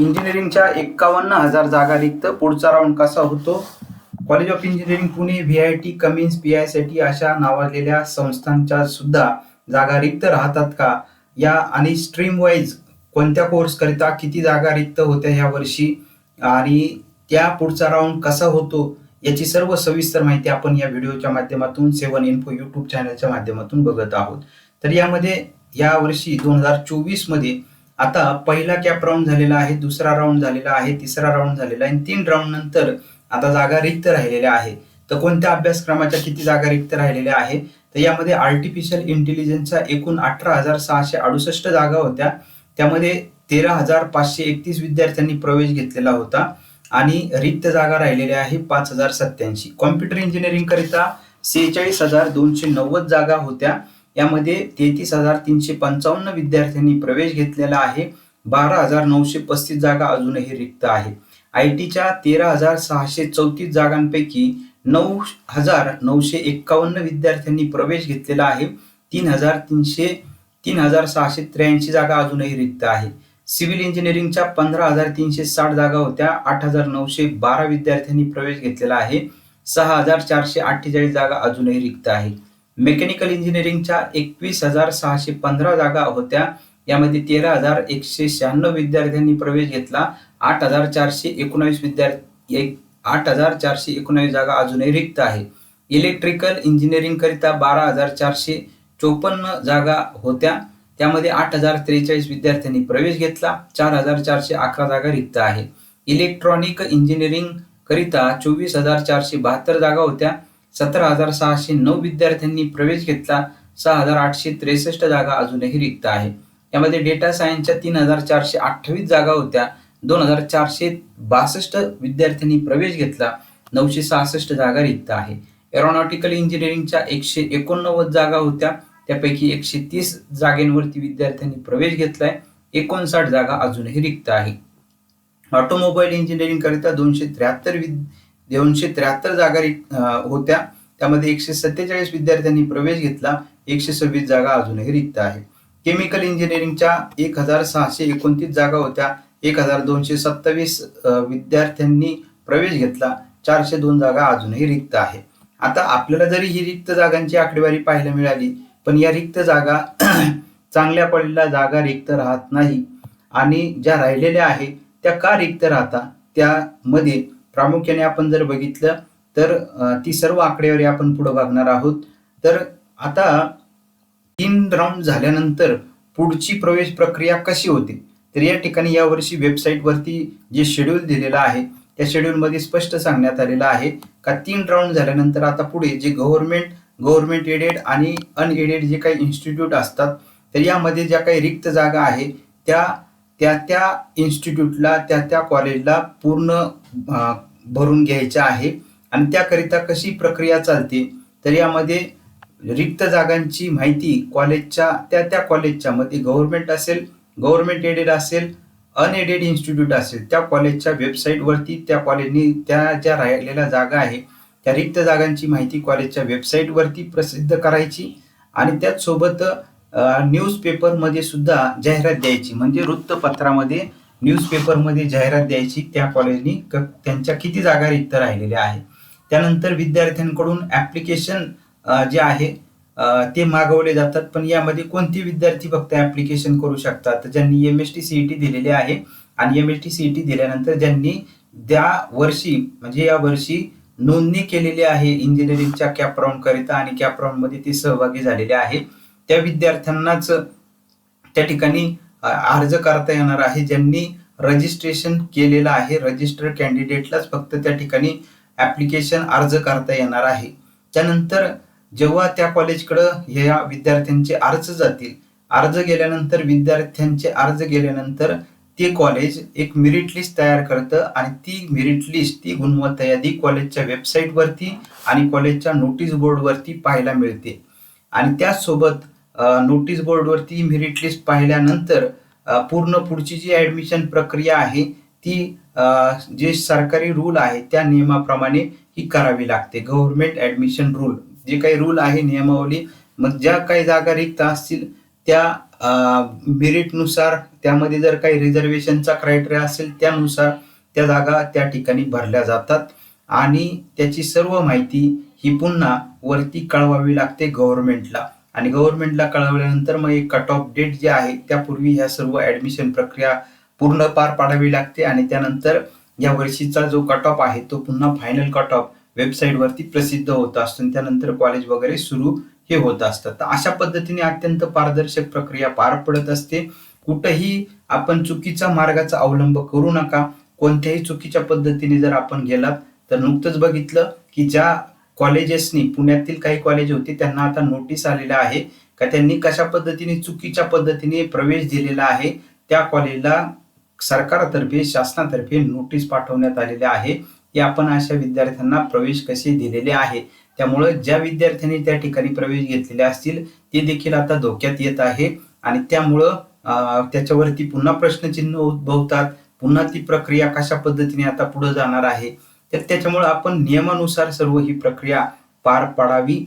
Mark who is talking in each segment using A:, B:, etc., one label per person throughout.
A: इंजिनिअरिंगच्या एक्कावन्न हजार जागा रिक्त. पुढचा राऊंड कसा होतो? College of engineering Pune V I T Cummins P I C T अशा नावाजलेल्या संस्थांच्या सुद्धा जागा रिक्त राहतात का? या आणि स्ट्रीम वाईज कोणत्या कोर्स करिता किती जागा रिक्त होत्या ह्या वर्षी? आणि त्या पुढचा राऊंड कसा होतो? याची सर्व सविस्तर माहिती आपण या व्हिडिओच्या माध्यमातून सेवन इन्फो युट्यूब चॅनलच्या माध्यमातून बघत आहोत. तर यामध्ये या वर्षी दोन हजार चोवीसमध्ये आता पहिला कॅप राऊंड झालेला आहे दुसरा राऊंड झालेला आहे तिसरा राऊंड झालेला आहे. आणि तीन राऊंड नंतर आता जागा रिक्त राहिलेल्या आहे. तर कोणत्या अभ्यासक्रमाच्या किती जागा रिक्त राहिलेल्या आहे? तर यामध्ये आर्टिफिशियल इंटेलिजन्सच्या एकूण अठरा हजार सहाशे अडुसष्ट जागा होत्या. त्यामध्ये तेरा हजार पाचशे एकतीस विद्यार्थ्यांनी प्रवेश घेतलेला होता. आणि रिक्त जागा राहिलेल्या आहे पाच हजार सत्याऐंशी कॉम्प्युटर इंजिनिअरिंग करिता सेहेचाळीस हजार दोनशे नव्वद जागा होत्या. यामध्ये तेहतीस हजार तीनशे पंचावन्न विद्यार्थ्यांनी प्रवेश घेतलेला आहे. बारा हजार नऊशे पस्तीस जागा अजूनही रिक्त आहे. आय टीच्या तेरा हजार सहाशे चौतीस जागांपैकी नऊ हजार नऊशे एक्कावन्न विद्यार्थ्यांनी प्रवेश घेतलेला आहे. तीन हजार तीनशे तीन हजार सहाशे त्र्याऐंशी जागा अजूनही रिक्त आहे. सिव्हिल इंजिनिअरिंगच्या पंधरा हजार तीनशे साठ जागा होत्या. आठ हजार नऊशे बारा विद्यार्थ्यांनी प्रवेश घेतलेला आहे. सहा हजार चारशे अठ्ठेचाळीस जागा अजूनही रिक्त आहे. मेकॅनिकल इंजिनिअरिंगच्या एकवीस हजार सहाशे पंधरा जागा होत्या. यामध्ये तेरा हजार एकशे शहाण्णव विद्यार्थ्यांनी प्रवेश घेतला. आठ हजार चारशे एकोणावीस विद्यार्थी एक आठ हजार चारशे एकोणावीस जागा अजूनही रिक्त आहे. इलेक्ट्रिकल इंजिनिअरिंग करिता बारा हजार चारशे चोपन्न जागा होत्या. त्यामध्ये आठ हजार त्रेचाळीस विद्यार्थ्यांनी प्रवेश घेतला. चार हजार चारशे अकरा जागा रिक्त आहे. इलेक्ट्रॉनिक इंजिनिअरिंग करिता चोवीस हजार चारशे बहात्तर जागा होत्या. सतरा हजार सहाशे नऊ विद्यार्थ्यांनी प्रवेश घेतला. सहा हजार आठशे त्रेसष्ट जागा अजूनही रिक्त आहे. यामध्ये डेटा सायन्सच्या तीन हजार चारशे अठ्ठावीस जागा होत्या. दोन हजार चारशे बासष्ट विद्यार्थ्यांनी प्रवेश घेतला. नऊशे सहासष्ट जागा रिक्त आहे. एरोनॉटिकल इंजिनिअरिंगच्या एकशे एकोणनव्वद जागा होत्या. त्यापैकी एकशे तीस जागेंवरती विद्यार्थ्यांनी प्रवेश घेतलाय. एकोणसाठ जागा अजूनही रिक्त आहे. ऑटोमोबाईल इंजिनिअरिंग करिता दोनशे त्र्याहत्तर दोनशे त्र्याहत्तर जागा रिक्त होत्या. त्यामध्ये एकशे सत्तेचाळीस विद्यार्थ्यांनी प्रवेश घेतला. एकशे सव्वीस जागा अजूनही रिक्त आहे केमिकल इंजिनिअरिंगच्या एक हजार सहाशे एकोणतीस जागा होत्या. एक हजार दोनशे सत्तावीस विद्यार्थ्यांनी प्रवेश घेतला. चारशे दोन जागा अजूनही रिक्त आहे आता आपल्याला जरी ही रिक्त जागांची आकडेवारी पाहायला मिळाली पण या रिक्त जागा चांगल्या पडलेल्या जागा रिक्त राहत नाही. आणि ज्या राहिलेल्या आहे त्या का रिक्त राहतात त्यामध्ये प्रामुख्याने आपण जर बघितलं तर ती सर्व आकडेवारी आपण पुढे बघणार आहोत. तर आता तीन राऊंड झाल्यानंतर पुढची प्रवेश प्रक्रिया कशी होते? तर या ठिकाणी यावर्षी वेबसाईटवरती जे शेड्यूल दिलेलं आहे त्या शेड्यूलमध्ये स्पष्ट सांगण्यात आलेलं आहे का तीन राऊंड झाल्यानंतर आता पुढे जे गव्हर्नमेंट गव्हर्नमेंट एडेड आणि अनएडेड जे काही इन्स्टिट्यूट असतात तर यामध्ये ज्या काही रिक्त जागा आहे त्या त्या त्या इन्स्टिट्यूटला त्या त्या कॉलेजला पूर्ण भरून घ्यायच्या आहे आणि त्याकरिता कशी प्रक्रिया चालते तर यामध्ये रिक्त जागांची माहिती कॉलेजच्या त्या त्या कॉलेजच्या मध्ये गव्हर्नमेंट असेल गव्हर्नमेंट एडेड असेल अनएडेड इन्स्टिट्यूट असेल त्या कॉलेजच्या वेबसाईटवरती त्या कॉलेजनी त्या ज्या राहिलेल्या जागा आहे त्या रिक्त जागांची माहिती कॉलेजच्या वेबसाईटवरती प्रसिद्ध करायची आणि त्याचसोबत न्यूजपेपरमध्ये सुद्धा जाहिरात द्यायची. म्हणजे वृत्तपत्रामध्ये न्यूजपेपरमध्ये जाहिरात द्यायची त्या कॉलेजनी क- त्यांच्या किती जागा रिक्त राहिलेल्या आहेत. त्यानंतर विद्यार्थ्यांकडून ॲप्लिकेशन जे आहे ते मागवले जातात. पण यामध्ये कोणते विद्यार्थी फक्त ॲप्लिकेशन करू शकतात? तर ज्यांनी M S T C E T दिलेली आहे आणि M S T C E T दिल्यानंतर ज्यांनी त्या वर्षी म्हणजे या वर्षी नोंदणी केलेली आहे इंजिनिअरिंगच्या कॅप आणि कॅप ते सहभागी झालेले आहे त्या विद्यार्थ्यांनाच त्या ठिकाणी अर्ज करता येणार आहे. ज्यांनी रजिस्ट्रेशन केलेलं आहे रजिस्टर्ड कॅन्डिडेटलाच फक्त त्या ठिकाणी ऍप्लिकेशन अर्ज करता येणार आहे. त्यानंतर जेव्हा त्या कॉलेजकडं ह्या विद्यार्थ्यांचे अर्ज जातील अर्ज गेल्यानंतर विद्यार्थ्यांचे अर्ज गेल्यानंतर ते कॉलेज एक मेरिट लिस्ट तयार करतं आणि ती मेरिट लिस्ट ती गुणवत्ता यादी कॉलेजच्या वेबसाईटवरती आणि कॉलेजच्या नोटीस बोर्डवरती पाहायला मिळते. आणि त्याचसोबत नोटीस बोर्डवरती मेरिट लिस्ट पाहिल्यानंतर पूर्ण पुढची जी ऍडमिशन प्रक्रिया आहे ती जे सरकारी रूल आहे त्या नियमाप्रमाणे ही करावी लागते. गव्हर्नमेंट ऍडमिशन रूल जे काही रूल आहे नियमावली मग ज्या काही जागा रिक्त असतील त्या मेरिटनुसार त्यामध्ये जर काही रिझर्वेशनचा क्रायटेरिया असेल त्यानुसार त्या जागा त्या ठिकाणी भरल्या जातात. आणि त्याची सर्व माहिती ही पुन्हा वरती कळवावी लागते गव्हर्नमेंटला आणि गव्हर्नमेंटला कळवल्यानंतर मग एक कट ऑफ डेट जे आहे त्यापूर्वी ह्या सर्व ऍडमिशन प्रक्रिया पूर्ण पार पाडावी लागते आणि त्यानंतर या वर्षीचा जो कट ऑफ आहे तो पुन्हा फायनल कट ऑफ वेबसाईटवरती प्रसिद्ध होत असतो आणि त्यानंतर कॉलेज वगैरे सुरू हे होत असतात तर अशा पद्धतीने अत्यंत पारदर्शक प्रक्रिया पार पडत असते. कुठंही आपण चुकीचा मार्गाचा अवलंब करू नका. कोणत्याही चुकीच्या पद्धतीने जर आपण गेलात तर नुकतंच बघितलं की ज्या कॉलेजेसनी पुण्यातील काही कॉलेज होते त्यांना आता नोटीस आलेल्या आहे का त्यांनी कशा पद्धतीने चुकीच्या पद्धतीने प्रवेश दिलेला आहे त्या कॉलेजला सरकारतर्फे शासनातर्फे नोटीस पाठवण्यात आलेल्या आहे. की आपण अशा विद्यार्थ्यांना प्रवेश कसे दिलेले आहे? त्यामुळं ज्या विद्यार्थ्यांनी त्या ठिकाणी प्रवेश घेतलेले असतील ते देखील आता धोक्यात येत आहे. आणि त्यामुळं त्याच्यावरती पुन्हा प्रश्नचिन्ह उद्भवतात. पुन्हा ती प्रक्रिया कशा पद्धतीने आता पुढे जाणार आहे? तर त्याच्यामुळे आपण नियमानुसार सर्व ही प्रक्रिया पार पाडावी.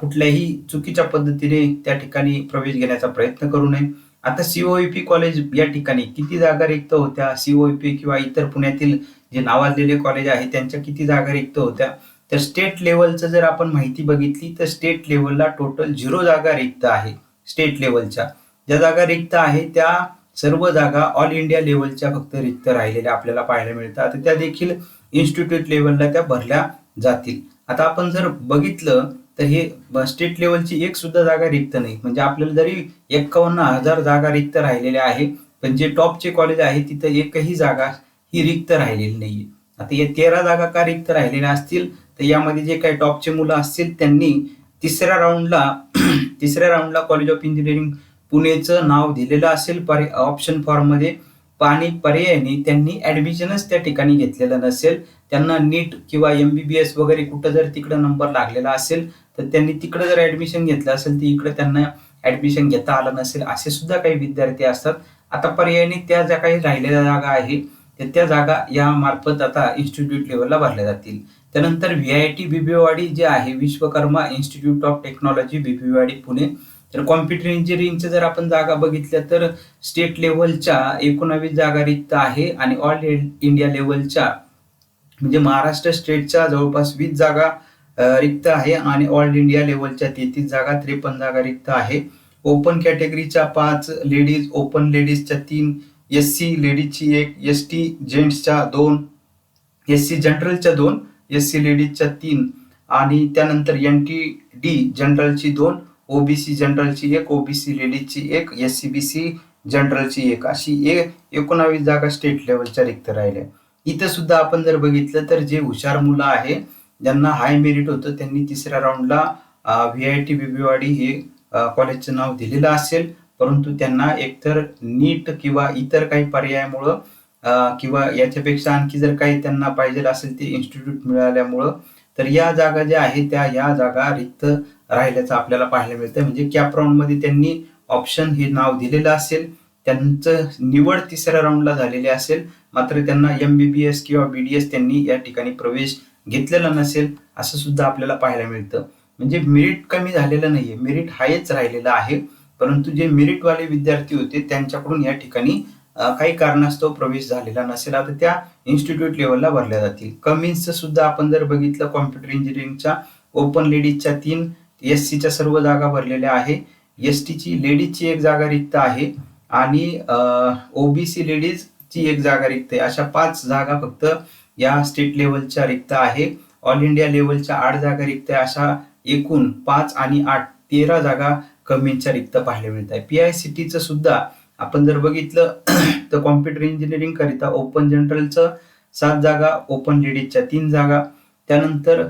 A: कुठल्याही चुकीच्या पद्धतीने त्या ठिकाणी प्रवेश घेण्याचा प्रयत्न करू नये. आता सीओईपी कॉलेज या ठिकाणी किती जागा रिक्त होत्या? सीओईपी किंवा इतर पुण्यातील जे नावाजलेले कॉलेज आहे त्यांच्या किती जागा रिक्त होत्या? तर स्टेट लेवलचं जर आपण माहिती बघितली तर स्टेट लेवलला टोटल झिरो जागा रिक्त आहे स्टेट लेवलच्या. ज्या जागा रिक्त आहे त्या सर्व जागा ऑल इंडिया लेवलच्या फक्त रिक्त राहिलेल्या आपल्याला पाहायला मिळतात. त्या देखील इन्स्टिट्यूट लेवलला त्या भरल्या जातील. आता आपण जर बघितलं तर हे स्टेट लेवलची एक सुद्धा जागा रिक्त नाही. म्हणजे आपल्याला जरी एक्कावन्न हजार जागा रिक्त राहिलेल्या आहे पण जे टॉपचे कॉलेज आहे तिथं एकही जागा ही रिक्त राहिलेली नाहीये. आता या तेरा जागा का रिक्त राहिलेल्या असतील तर यामध्ये जे काही टॉपचे मुलं असतील त्यांनी तिसऱ्या राऊंडला तिसऱ्या राऊंडला कॉलेज ऑफ इंजिनिअरिंग पुणेचं नाव दिलेलं असेल ऑप्शन फॉर्ममध्ये आणि पर्यायाने त्यांनी ऍडमिशनच त्या ठिकाणी घेतलेलं नसेल. त्यांना नीट किंवा एम बी बी एस वगैरे कुठं जर तिकडं नंबर लागलेला असेल तर त्यांनी तिकडं जर ऍडमिशन घेतलं असेल तर इकडे त्यांना ऍडमिशन घेता आलं नसेल असे सुद्धा काही विद्यार्थी असतात. आता पर्यायाने त्या ज्या काही राहिलेल्या जागा आहे तर त्या जागा या मार्फत आता इन्स्टिट्यूट लेवलला भरल्या जातील. त्यानंतर व्ही आय टी बीबीवाडी जे आहे Vishwakarma institute of technology Bibwewadi Pune. तर कॉम्प्युटर इंजिनिअरिंगच्या जर आपण जागा बघितल्या तर स्टेट लेवलच्या एकोणावीस जागा रिक्त आहे आणि ऑल इंडिया लेवलच्या म्हणजे महाराष्ट्र स्टेटच्या जवळपास वीस जागा रिक्त आहे आणि ऑल इंडिया लेवलच्या तेहतीस जागा त्रेपन्न जागा रिक्त आहे. ओपन कॅटेगरीच्या पाच लेडीज ओपन लेडीजच्या तीन एस सी लेडीजची एक एस टी जेंट्सच्या दोन एस सी जनरलच्या दोन एस सी लेडीजच्या तीन आणि त्यानंतर एन टी डी जनरलची दोन ओबीसी जनरलची एक ओबीसी लेडीजची एक एस सी बी सी जनरलची एक. अशी एक एकोणावीस जागा स्टेट लेवलच्या रिक्त राहिल्या इथं सुद्धा आपण जर बघितलं तर जे हुशार मुलं आहे ज्यांना हाय मेरिट होतं त्यांनी तिसऱ्या राऊंडला व्ही आय टी बीबीवाडी हे कॉलेजचं नाव दिलेलं असेल. परंतु त्यांना एकतर नीट किंवा इतर काही पर्यायामुळं किंवा याच्यापेक्षा आणखी जर काही त्यांना पाहिजे असेल ते इन्स्टिट्यूट मिळाल्यामुळं तर या जागा ज्या आहेत त्या या जागा रिक्त राहिल्याचं आपल्याला पाहायला मिळतं म्हणजे कॅप राऊंडमध्ये त्यांनी ऑप्शन हे नाव दिलेलं असेल त्यांचं निवड तिसऱ्या राऊंडला झालेली असेल मात्र त्यांना एम बी बी एस किंवा बी डी एस त्यांनी या ठिकाणी प्रवेश घेतलेला नसेल असं सुद्धा आपल्याला पाहायला मिळतं. म्हणजे मेरिट कमी झालेलं नाहीये मेरिट हायच राहिलेलं आहे. परंतु जे मेरिटवाले विद्यार्थी होते त्यांच्याकडून या ठिकाणी काही कारणास्तव प्रवेश झालेला नसेल. आता त्या इन्स्टिट्यूट लेवलला भरल्या जातील. कमिन्सचं सुद्धा आपण जर बघितलं कॉम्प्युटर इंजिनिअरिंगच्या ओपन लेडीजच्या तीन एस सीच्या सर्व जागा भरलेल्या आहे. एस टीची लेडीजची एक जागा रिक्त आहे आणि ओबीसी लेडीजची एक जागा रिक्त आहे. अशा पाच जागा फक्त या स्टेट लेवलच्या रिक्त आहे. ऑल इंडिया लेवलच्या आठ जागा रिक्त आहे. अशा एकूण पाच आणि आठ तेरा जागा कमींच्या रिक्त पाहायला मिळत आहे. पी आय सी टीचं सुद्धा आपण जर बघितलं तर कॉम्प्युटर इंजिनिअरिंग करिता ओपन जनरलचं सात जागा ओपन लेडीजच्या तीन जागा. त्यानंतर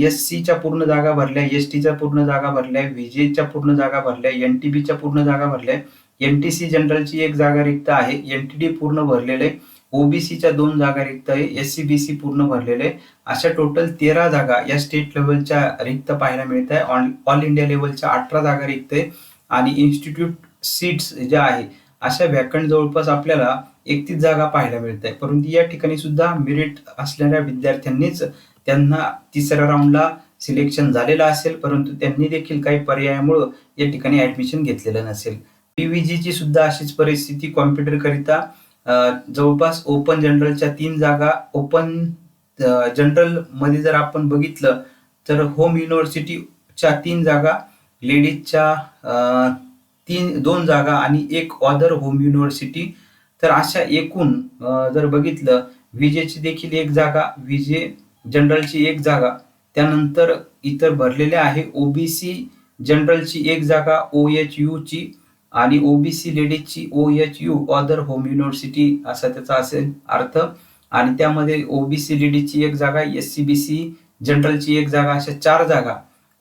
A: एस सीच्या पूर्ण जागा भरल्या एस टीच्या पूर्ण जागा भरल्या व्हीजेच्या पूर्ण जागा भरल्या एन टी बीच्या पूर्ण जागा भरल्या. एन टी सी जनरलची एक जागा रिक्त आहे एन टी डी पूर्ण भरलेलं. आहे ओबीसीच्या दोन जागा रिक्त आहे एस सी बी सी पूर्ण भरलेले. आहे अशा टोटल तेरा जागा या स्टेट लेवलच्या रिक्त पाहायला मिळत आहे. ऑल इंडिया लेवलच्या अठरा जागा रिक्त आहे. आणि इन्स्टिट्यूट सीट्स ज्या आहे अशा व्याकरण जवळपास आपल्याला एकतीस जागा पाहायला मिळत आहे परंतु या ठिकाणी सुद्धा मेरिट असलेल्या विद्यार्थ्यांनीच त्यांना तिसऱ्या राऊंडला सिलेक्शन झालेलं असेल परंतु त्यांनी देखील काही पर्यायामुळं या ठिकाणी ऍडमिशन घेतलेलं नसेल. पीव्हीजीची सुद्धा अशीच परिस्थिती कॉम्प्युटरकरिता जवळपास ओपन जनरलच्या तीन जागा ओपन जनरलमध्ये जर आपण बघितलं तर होम युनिव्हर्सिटीच्या तीन जागा लेडीजच्या तीन दोन जागा आणि एक ऑदर होम युनिव्हर्सिटी तर अशा एकूण जर बघितलं विजेची देखील एक जागा विजे जनरलची एक जागा त्यानंतर इतर भरलेले आहे ओबीसी जनरलची एक जागा ओ एच यू ची आणि OBC लेडीजची O H U other home university असा त्याचा असेल अर्थ. आणि त्यामध्ये ओबीसी लेडीजची एक जागा एस सी बी सी जनरलची एक जागा अशा चार जागा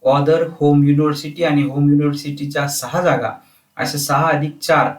A: ऑदर होम युनिव्हर्सिटी आणि होम युनिव्हर्सिटीच्या सहा जागा. अशा सहा अधिक चार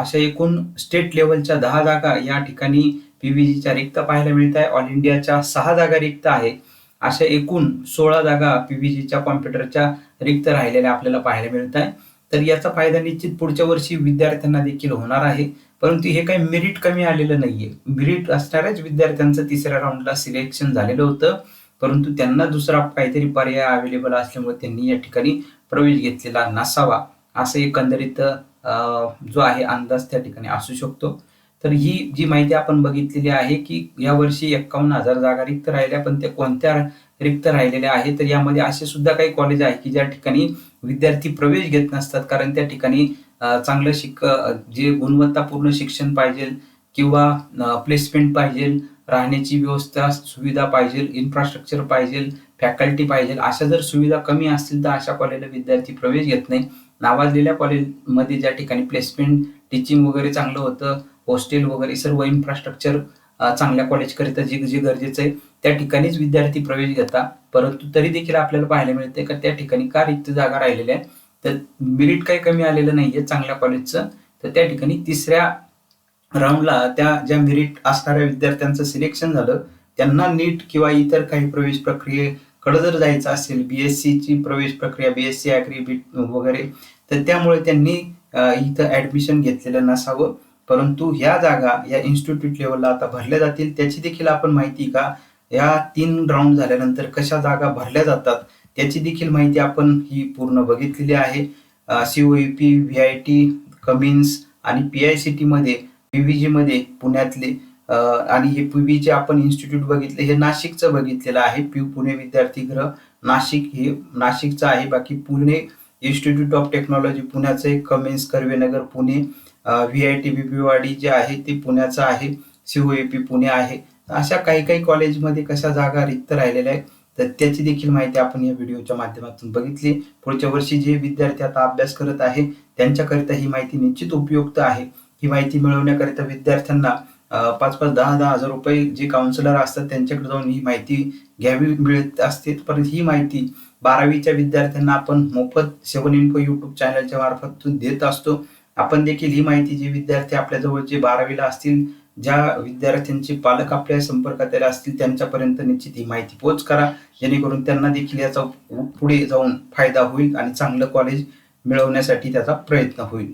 A: अशा एकूण स्टेट लेवलच्या दहा जागा या ठिकाणी पीव्हीजीच्या रिक्त पाहायला मिळत आहे ऑल इंडियाच्या सहा जागा रिक्त आहे अशा एकूण सोळा जागा पीव्हीजीच्या कॉम्प्युटरच्या रिक्त राहिलेल्या आपल्याला पाहायला मिळत आहे तर याचा फायदा निश्चित पुढच्या वर्षी विद्यार्थ्यांना देखील होणार आहे. परंतु हे काही मेरिट कमी आलेलं नाहीये. मेरिट असणाऱ्याच विद्यार्थ्यांचं तिसऱ्या राऊंडला सिलेक्शन झालेलं होतं. परंतु त्यांना दुसरा काहीतरी पर्याय अवेलेबल असल्यामुळे त्यांनी या ठिकाणी प्रवेश घेतलेला नसावा. असं एकंदरीत जो आहे अंदाज त्या ठिकाणी असू शकतो. तर ही जी माहिती आपण बघितलेली आहे की यावर्षी एक्कावन्न हजार जागा रिक्त राहिल्या पण त्या कोणत्या रिक्त राहिलेल्या आहेत? तर यामध्ये असे सुद्धा काही कॉलेज आहे की ज्या ठिकाणी विद्यार्थी प्रवेश घेत नसतात कारण त्या ठिकाणी चांगलं शिक जे गुणवत्तापूर्ण शिक्षण पाहिजे किंवा प्लेसमेंट पाहिजे राहण्याची व्यवस्था सुविधा पाहिजे इन्फ्रास्ट्रक्चर पाहिजे फॅकल्टी पाहिजे अशा जर सुविधा कमी असतील तर अशा कॉलेजला विद्यार्थी प्रवेश घेत नाही नावाजलेल्या कॉलेजमध्ये ज्या ठिकाणी प्लेसमेंट टीचिंग वगैरे चांगलं होतं हॉस्टेल वगैरे सर्व इन्फ्रास्ट्रक्चर चांगल्या कॉलेजकरिता जे जे गरजेचं आहे त्या ठिकाणीच विद्यार्थी प्रवेश घेतात परंतु तरी देखील आपल्याला पाहायला मिळते का त्या ठिकाणी का रिक्त जागा राहिलेल्या आहेत. तर मेरिट काही कमी आलेलं नाहीये चांगल्या कॉलेजचं तर त्या ठिकाणी तिसऱ्या राऊंडला त्या ज्या मेरिट असणाऱ्या विद्यार्थ्यांचं सिलेक्शन झालं त्यांना नीट किंवा इतर काही प्रवेश प्रक्रिये कडे जर जायचं असेल बी एस सीची प्रवेश प्रक्रिया बीएससी अॅग्री बीट वगैरे तर त्यामुळे त्यांनी इथं ऍडमिशन घेतलेलं नसावं. परंतु ह्या जागा या इन्स्टिट्यूट लेवलला आता भरल्या जातील त्याची देखील आपण माहिती का? या तीन राऊंड झाल्यानंतर कशा जागा भरल्या जातात त्याची देखील माहिती आपण ही पूर्ण बघितलेली आहे. COEP V I T Cummins आणि पी आय सी टीमध्ये पी व्ही जीमध्ये पुण्यातले आणि हे पीव्हीचे आपण इन्स्टिट्यूट बघितले हे नाशिकचं बघितलेलं आहे. पी पुणे विद्यार्थी गृह. नाशिक हे नाशिकचं आहे. बाकी पुणे इन्स्टिट्यूट ऑफ टेक्नॉलॉजी पुण्याचं एक Cummins Karvenagar Pune. V I T बीपीवाडी जे आहे ते पुण्याचं आहे. सीओएपी पुणे आहे. अशा काही काही कॉलेजमध्ये कशा जागा रिक्त राहिलेल्या आहेत तर त्याची देखील माहिती आपण या व्हिडिओच्या माध्यमातून बघितली. पुढच्या वर्षी जे विद्यार्थी आता अभ्यास करत आहे त्यांच्याकरिता ही माहिती निश्चित उपयुक्त आहे. ही माहिती मिळवण्याकरिता विद्यार्थ्यांना पाच पाच दहा दहा हजार रुपये जे काउन्सिलर असतात त्यांच्याकडे जाऊन ही माहिती घ्यावी मिळत असते. परंतु ही माहिती बारावीच्या विद्यार्थ्यांना आपण मोफत सेवन इन्फो युट्यूब चॅनलच्या मार्फत देत असतो. आपण देखील ही माहिती जे विद्यार्थी आपल्या जवळ जे बारावीला असतील ज्या विद्यार्थ्यांचे पालक आपल्या संपर्कात आले असतील त्यांच्यापर्यंत निश्चित ही माहिती पोच करा. जेणेकरून त्यांना देखील याचा पुढे जाऊन फायदा होईल आणि चांगलं कॉलेज मिळवण्यासाठी त्याचा प्रयत्न होईल.